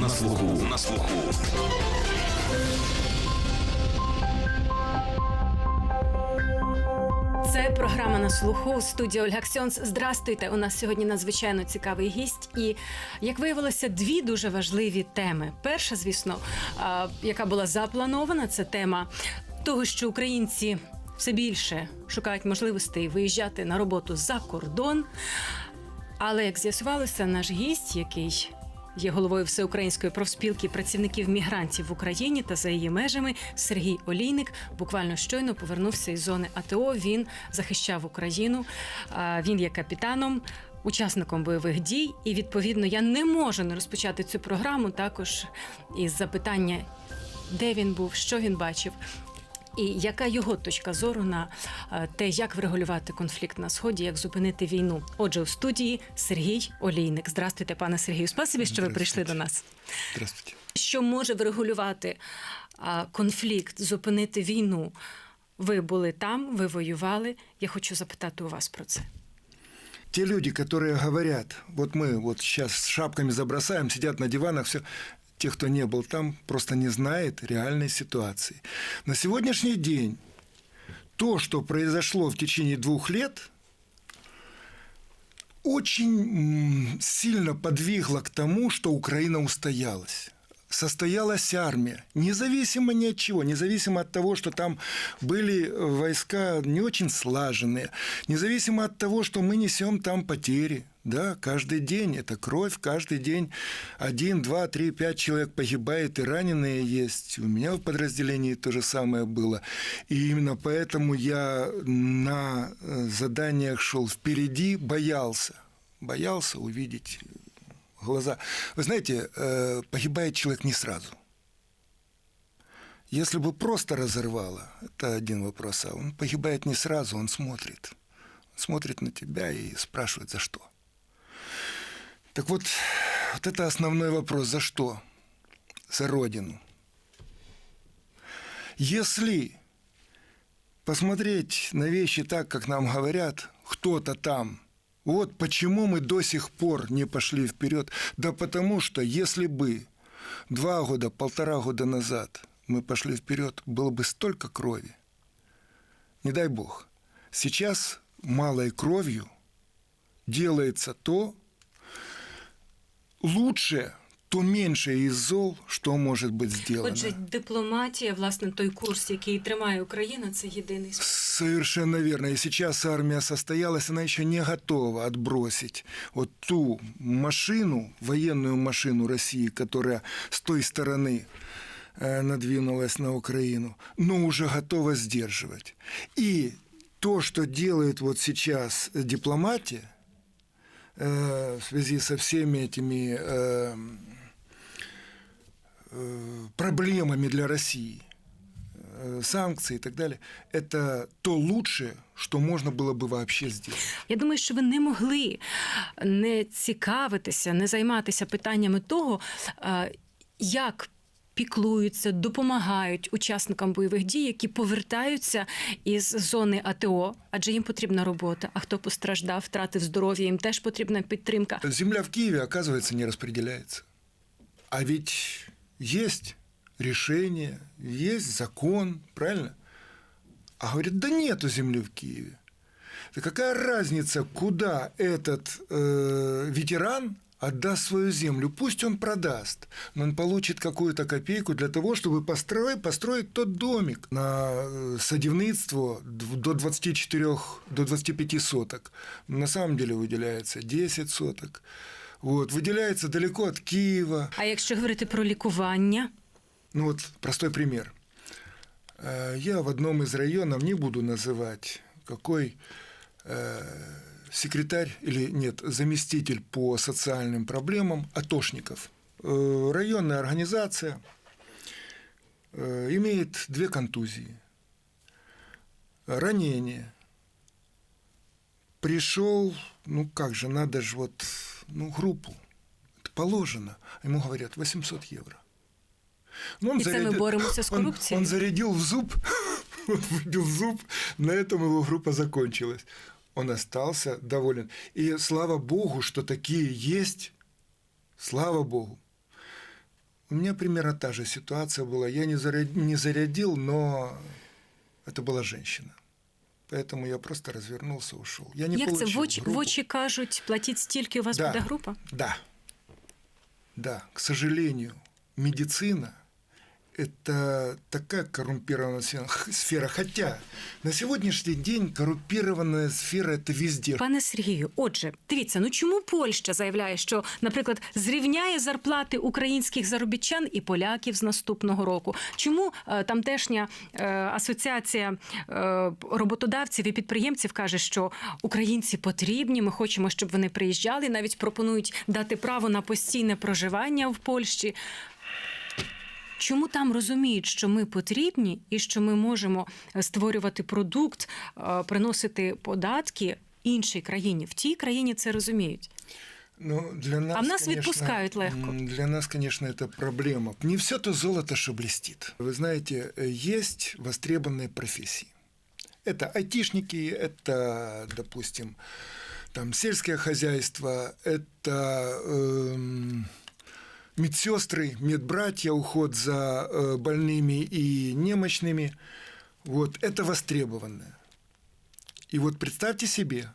на слуху. На слуху. Це програма на слуху. Студія Ольга Ксьонс. Здрастуйте. У нас сьогодні надзвичайно цікавий гість. І як виявилося, дві дуже важливі теми. Перша, звісно, яка була запланована, це тема того, що українці все більше шукають можливостей виїжджати на роботу за кордон. Але як з'ясувалося, наш гість, який є головою всеукраїнської профспілки працівників мігрантів в Україні та за її межами, Сергій Олійник, буквально щойно повернувся із зони АТО. Він захищав Україну. Він є капітаном. Учасником бойових дій, і відповідно я не можу не розпочати цю програму також із запитання, де він був, що він бачив, і яка його точка зору на е, те, як врегулювати конфлікт на сході, як зупинити війну? Отже, у студії Сергій Олійник. Здравствуйте, пане Сергію. Спасибі, що ви прийшли до нас. Здравствуйте. Що може врегулювати конфлікт, зупинити війну? Ви були там, ви воювали. Я хочу запитати у вас про це. Те люди, которые говорят, вот мы вот сейчас с шапками забросаем, сидят на диванах, все. Те, кто не был там, просто не знает реальной ситуации. На сегодняшний день то, что произошло в течение двух лет, очень сильно подвигло к тому, что Украина устоялась. Состоялась армия, независимо ни от чего, независимо от того, что там были войска не очень слаженные, независимо от того, что мы несем там потери. Да, каждый день это кровь, каждый день один, два, три, пять человек погибает, и раненые есть. У меня в подразделении то же самое было. И именно поэтому я на э, заданиях шел впереди, боялся. Боялся увидеть глаза. Вы знаете, э, погибает человек не сразу. Если бы просто разорвало, это один вопрос, а он погибает не сразу, он смотрит. Он смотрит на тебя и спрашивает, за что. Так вот, вот это основной вопрос, за что? За Родину. Если посмотреть на вещи так, как нам говорят, кто-то там, вот почему мы до сих пор не пошли вперед. Да потому что если бы два года, полтора года назад мы пошли вперед, было бы столько крови. Не дай бог. Сейчас малой кровью делается то, лучше, то меньше из зол, что может быть сделано. Отже, дипломатія, власне, той курс, який тримає Україна, це єдиний спосіб. Совершенно верно. И сейчас армия состоялась, она еще не готова отбросить вот ту машину, военную машину России, которая с той стороны э, надвинулась на Украину, но уже готова сдерживать. И то, что делает вот сейчас дипломатия, э, в связи со всеми этими э, э, проблемами для России, э, санкции и так далее, это то лучшее, что можно было бы вообще сделать. Я думаю, що ви не могли не цікавитися, не займатися питаннями того, е, як піклуються, допомагають учасникам бойових дій, які повертаються із зони АТО, адже їм потрібна робота. А хто постраждав, втратив здоров'я, їм теж потрібна підтримка. Земля в Киеве, оказывается, не распределяется. А ведь есть решение, есть закон, правильно? А говорят, да нету земли в Киеве. Да какая разница, куда этот э, ветеран отдаст свою землю? Пусть он продаст, но он получит какую-то копейку для того, чтобы построить, построить тот домик на э, садівництво дв- до 24, до 25 соток. На самом деле выделяется 10 соток. Вот, выделяется далеко от Киева. А якщо говорити про лікування, Ну вот простой пример. Э, Я в одном из районов, не буду называть, какой э, секретарь или нет, заместитель по социальным проблемам Атошников. Э, Районная организация э, имеет две контузии. Ранение. Пришел, ну как же, надо же вот, ну группу. Это положено. Ему говорят 800 евро. Ну, он І це ми боремося з он- корупцією. Он, зарядил в зуб, он выбил зуб, на этом его группа закончилась. Он остался доволен. И слава богу, что такие есть. Слава богу. У меня примерно та же ситуация была. Я не зарядил, не зарядил но это была женщина. Поэтому я просто развернулся, ушел. Я не Як це получил в очі, в группу. очі кажуть, платіть стільки, у вас Да. буде група? Да. Да, к сожалению, медицина – это такая коррумпированная сфера-. Хотя на сегодняшний день коррумпированная сфера – это везде. Пане Сергію, отже, дивіться, ну чому Польща заявляє, що, наприклад, зрівняє зарплати українських заробітчан і поляків з наступного року? Чому е, тамтешня е, асоціація е, роботодавців і підприємців каже, що українці потрібні, ми хочемо, щоб вони приїжджали, навіть пропонують дати право на постійне проживання в Польщі? Чому там розуміють, що ми потрібні і що ми можемо е, створювати продукт, е, приносити податки іншій країні? В тій країні це розуміють. Ну, для нас, А в нас конечно, відпускають легко. м, Для нас, конечно, это проблема. Не все то золото, что блестит. Вы знаете, э, есть востребованные профессии. Это айтишники, это, допустим, там сельское хозяйство, это эм, медсестры, медбратья, уход за э, больными и немощными. Вот, это востребованное. И вот представьте себе,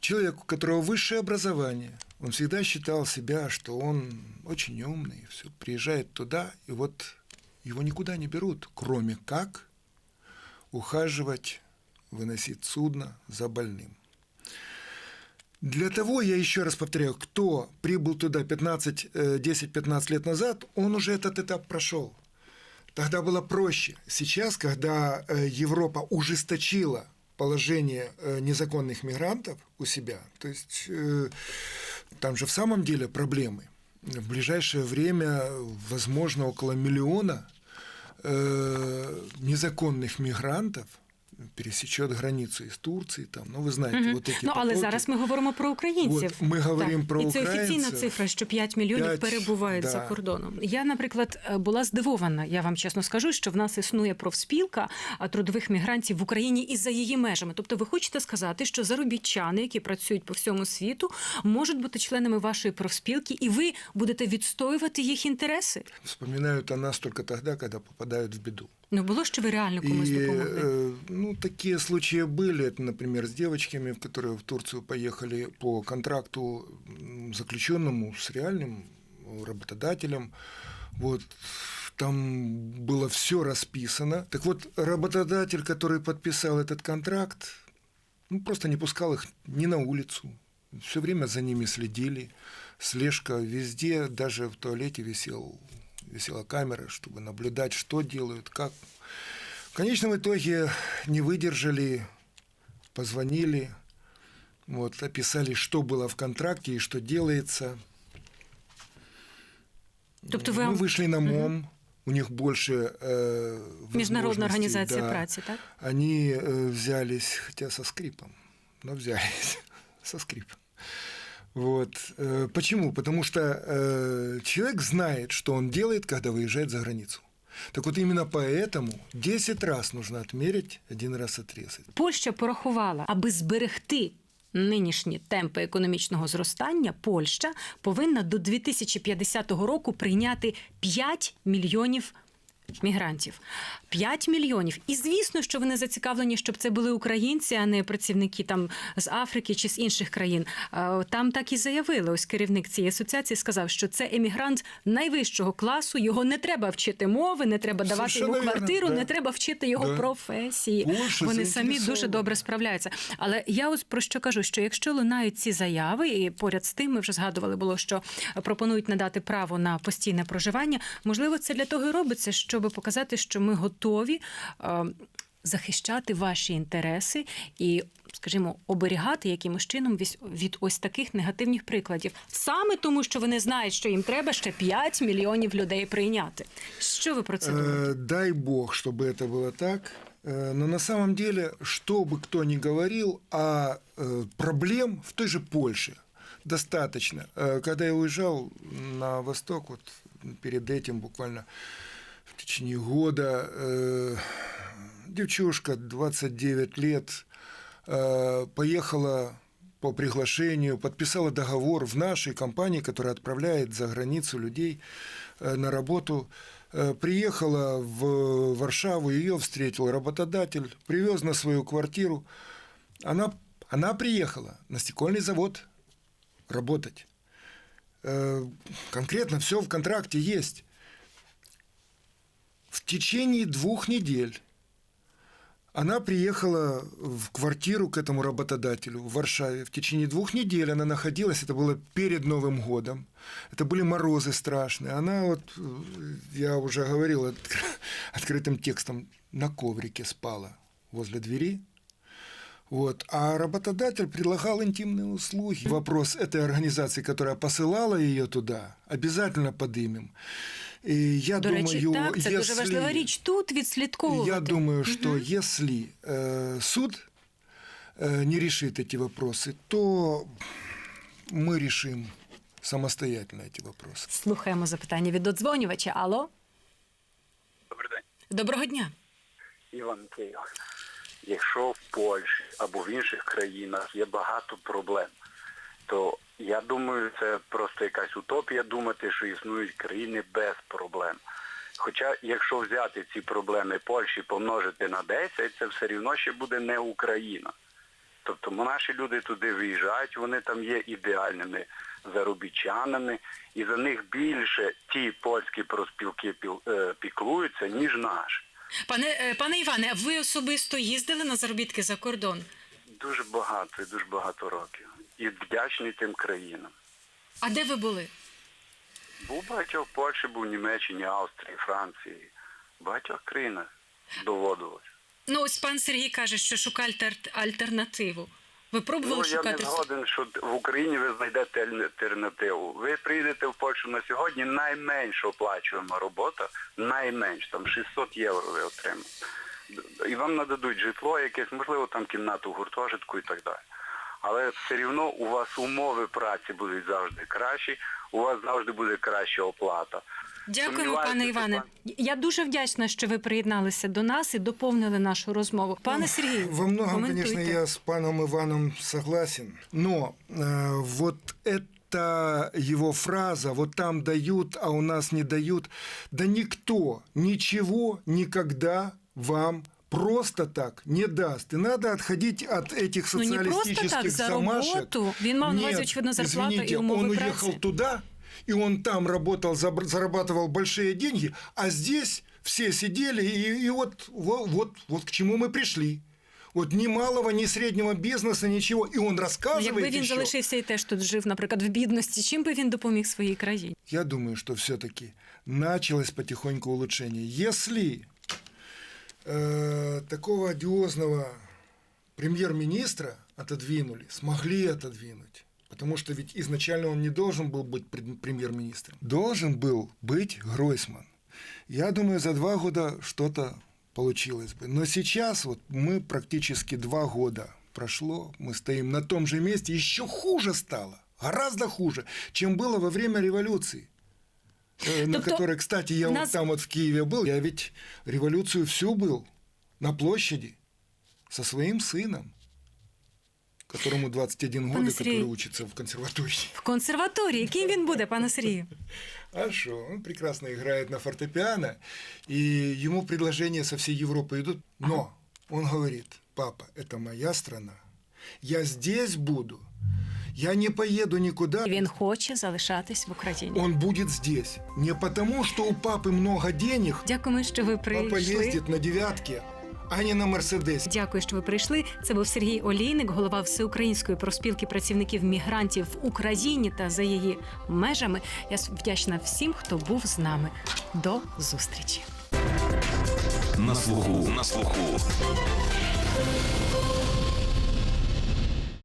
человек, у которого высшее образование, он всегда считал себя, что он очень умный, все, приезжает туда, и вот его никуда не берут, кроме как ухаживать, выносить судно за больным. Для того, я еще раз повторяю, кто прибыл туда 15, э, 10-15 лет назад, он уже этот этап прошел. Тогда было проще. Сейчас, когда э, Европа ужесточила положение э, незаконных мигрантов у себя, то есть там же в самом деле проблемы. В ближайшее время, возможно, около миллиона незаконных мигрантов пересечет границу из Турции, там, ну вы знаете, Мгм. вот эти ну, але зараз ми говоримо про українців. От, ми говоримо про І це офіційна цифра, що 5 мільйонів П'ять, перебувають да. за кордоном. Я, наприклад, е, була здивована. Я вам чесно скажу, що в нас існує профспілка трудових мігрантів в Україні і за її межами. Тобто, ви хочете сказати, що заробітчани, які працюють по всьому світу, можуть бути членами вашої профспілки, і ви будете відстоювати їх інтереси. Вспоминают о нас только тогда, когда попадают в беду. Ну було що ви реально комусь допомогли. э, ну, такие случаи были, это, например, с девочками, которые в Турцию поехали по контракту заключенному с реальным работодателем. Вот там было все расписано. Так вот, работодатель, который подписал этот контракт, ну, просто не пускал их ни на улицу. Все время за ними следили. Слежка везде, даже в туалете висел, висела камера, чтобы наблюдать, что делают, как. В конечном итоге не выдержали, позвонили, вот, описали, что было в контракте и что делается. Тобто ви Мы вышли на МОМ, у них больше э, Міжнародна возможностей, організація да. праці, так? Они э, взялись, хотя со скрипом, но взялись со скрипом. Вот. Э, Почему? Потому что э, человек знает, что он делает, когда выезжает за границу. Так вот именно поэтому 10 раз нужно отмерить, один раз отрезать. Польща порахувала, аби зберегти нинішні темпи економічного зростання, Польща повинна до 2050 року прийняти 5 мільйонів. Мігрантів 5 мільйонів. І звісно, що вони зацікавлені, щоб це були українці, а не працівники там з Африки чи з інших країн. Там так і заявили. Ось керівник цієї асоціації сказав, що це емігрант найвищого класу. Його не треба вчити мови, не треба давати Совершенно йому квартиру, да. не треба вчити його Да. професії. Польща Вони самі дуже добре справляються. Але я ось про що кажу, що якщо лунають ці заяви, і поряд з тим ми вже згадували було, що пропонують надати право на постійне проживання. Можливо, це для того і робиться, щоб показати, що ми готові е, захищати ваші інтереси і. Скажімо, оберігати якимось чином вісь- від ось таких негативних прикладів, саме тому, що вони знають, що їм треба ще 5 мільйонів людей прийняти. Що ви про це думаєте? Э, Дай бог, чтобы это было так. Э, Но на самом деле, что бы кто ни говорил, а э, проблем в той же Польше достаточно. Э, Когда я уезжал на восток, вот перед этим буквально в течение года, э, девчушка 29 лет э, поехала по приглашению, подписала договор в нашей компании, которая отправляет за границу людей, э, на работу. Приехала в Варшаву, ее встретил работодатель, привез на свою квартиру. Она, она приехала на стекольный завод работать. Конкретно все в контракте есть. В течение двух недель она приехала в квартиру к этому работодателю в Варшаве. В течение двух недель она находилась, это было перед Новым годом. Это были морозы страшные. Она вот, э, я уже говорил откры- открытым текстом, на коврике спала возле двери. Вот. А работодатель предлагал интимные услуги. Вопрос этой организации, которая посылала ее туда, обязательно подымем. И я До думаю, речі, так, це дуже если- важлива річ тут відслідковувати. я думаю, что если э, суд э, не решит эти вопросы, то мы решим самостоятельно эти вопросы. Слухаємо запитання від додзвонювача. Алло, Добрий день, доброго дня. Іван Київ. Якщо в Польщі або в інших країнах є багато проблем, то я думаю, це просто якась утопія думати, що існують країни без проблем. Хоча, якщо взяти ці проблеми Польщі помножити на 10, це все рівно ще буде не Україна. Тобто наші люди туди виїжджають, вони там є ідеальними заробітчанами, і за них більше ті польські проспілки е, піклуються, ніж наші. Пане, е, пане Іване, а ви особисто їздили на заробітки за кордон? Дуже багато дуже багато років. І вдячний тим країнам. А де ви були? Був багатьох в Польщі, був в Німеччині, Австрії, Франції. Багатьох країнах доводилось. Ну, ось пан Сергій каже, що шукає альтернативу. Ви пробували Ну, я не згоден, що в Україні ви знайдете альтернативу. Ви приїдете в Польщу на сьогодні, найменш оплачуємо робота, найменш, там 600 євро ви отримаєте. І вам нададуть житло якесь, можливо, там кімнату в гуртожитку і так далі. Але все рівно у вас умови праці будуть завжди кращі, у вас завжди буде краща оплата. Дякуємо, Сумніваюся, пане що Іване. пан- Я дуже вдячна, що ви приєдналися до нас і доповнили нашу розмову. Пане Сергію, Во многом, коментуйте. конечно, я с паном Иваном согласен, но э, вот это его фраза, вот там дают, а у нас не дают, да никто ничего никогда вам просто так не даст. И надо отходить от этих Ну, не просто социалистических так, за замашек. роботу. Він мав на увазі, Нет, очевидно, зарплату извините, і умови он праці. уехал туда, и он там работал, забр- зарабатывал большие деньги, а здесь все сидели, и, и вот, вот, вот, вот к чему мы пришли. Вот ни малого, ни среднего бизнеса, ничего. И он Ну, рассказывает Якби він еще. залишився і теж тут жив, наприклад, в бідності, чим би він допоміг своїй країні? Я думаю, что все-таки началось потихоньку улучшение. Если э, такого одиозного премьер-министра отодвинули, смогли отодвинуть, потому что ведь изначально он не должен был быть премьер-министром, должен был быть Гройсман. Я думаю, за два года что-то получилось бы. Но сейчас вот мы практически два года прошло, мы стоим на том же месте, еще хуже стало, гораздо хуже, чем было во время революции. Э, На Тобто которой, кстати, я нас- вот там вот в Киеве был. Я ведь революцию всю был на площади со своим сыном, которому 21 год, Пане и Сергій. который учится в консерватории. В консерваторії. Яким він буде, пане Сергію? А что, он прекрасно играет на фортепиано, и ему предложения со всей Европы идут. Но он говорит, папа, это моя страна, я здесь буду, я не поеду никуда. Він хоче залишатись в Україні. Он будет здесь. Не потому, что у папы много денег, Дякуємо, що ви папа прийшли. ездит на девятке, А не на Мерседес. Дякую, що ви прийшли. Це був Сергій Олійник, голова Всеукраїнської проспілки працівників мігрантів в Україні та за її межами. Я вдячна всім, хто був з нами. До зустрічі. На слуху. На слуху.